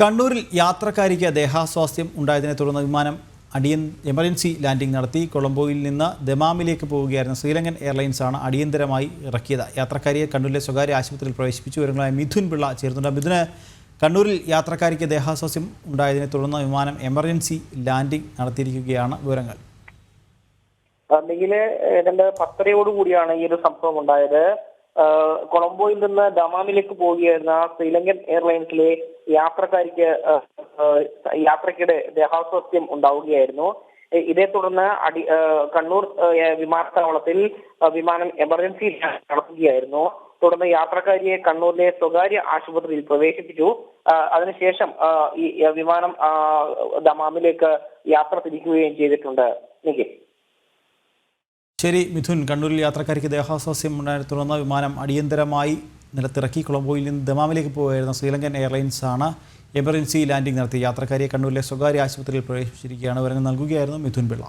കണ്ണൂരിൽ യാത്രക്കാരിക്ക് ദേഹാസ്വാസ്ഥ്യം ഉണ്ടായതിനെ തുടർന്ന് വിമാനം അടിയൻ എമർജൻസി ലാൻഡിംഗ് നടത്തി. കൊളംബോയിൽ നിന്ന് ദമാമിലേക്ക് പോവുകയായിരുന്ന ശ്രീലങ്കൻ എയർലൈൻസ് ആണ് അടിയന്തരമായി ഇറക്കിയത്. യാത്രക്കാരിയെ കണ്ണൂരിലെ സ്വകാര്യ ആശുപത്രിയിൽ പ്രവേശിപ്പിച്ചു. വിവരങ്ങളായ മിഥുൻ പിള്ള ചേർന്നുണ്ട് മിഥുന് കണ്ണൂരിൽ യാത്രക്കാരിക്ക് ദേഹാസ്വാസ്ഥ്യം ഉണ്ടായതിനെ തുടർന്ന് വിമാനം എമർജൻസി ലാൻഡിംഗ് നടത്തിയിരിക്കുകയാണ് വിവരങ്ങൾ. ഏതാണ്ട് പത്തരയോട് കൂടിയാണ് ഈ ഒരു സംഭവം ഉണ്ടായത്. കൊളംബോയിൽ നിന്ന് ദമാമിലേക്ക് പോവുകയായിരുന്ന ശ്രീലങ്കൻ എയർലൈൻസിലെ യാത്രക്കാരിക്ക് യാത്രക്കിടെ ദേഹാസ്വാസ്ഥ്യം ഉണ്ടാവുകയായിരുന്നു. ഇതേ തുടർന്ന് അടി കണ്ണൂർ വിമാനത്താവളത്തിൽ വിമാനം എമർജൻസി നടത്തുകയായിരുന്നു. തുടർന്ന് യാത്രക്കാരിയെ കണ്ണൂരിലെ സ്വകാര്യ ആശുപത്രിയിൽ പ്രവേശിപ്പിച്ചു. അതിനുശേഷം ഈ വിമാനം ദമാമിലേക്ക് യാത്ര തിരിക്കുകയും ചെയ്തിട്ടുണ്ട്. നിഖിൽ. ശരി മിഥുൻ കണ്ണൂരിൽ യാത്രക്കാർക്ക് ദേഹാസ്വാസ്യം ഉണ്ടായി തുടർന്ന് വിമാനം അടിയന്തരമായി നിലത്തിറക്കി. കൊളംബോയിൽ നിന്ന് ദമാമിലേക്ക് പോകുകയായിരുന്ന ശ്രീലങ്കൻ എയർലൈൻസാണ് എമർജൻസി ലാൻഡിംഗ് നടത്തി യാത്രക്കാരെ കണ്ണൂരിലെ സ്വകാര്യ ആശുപത്രിയിൽ പ്രവേശിപ്പിച്ചിരിക്കുകയാണ്. വിവരങ്ങൾ നൽകുകയായിരുന്നു മിഥുൻ പിള്ള.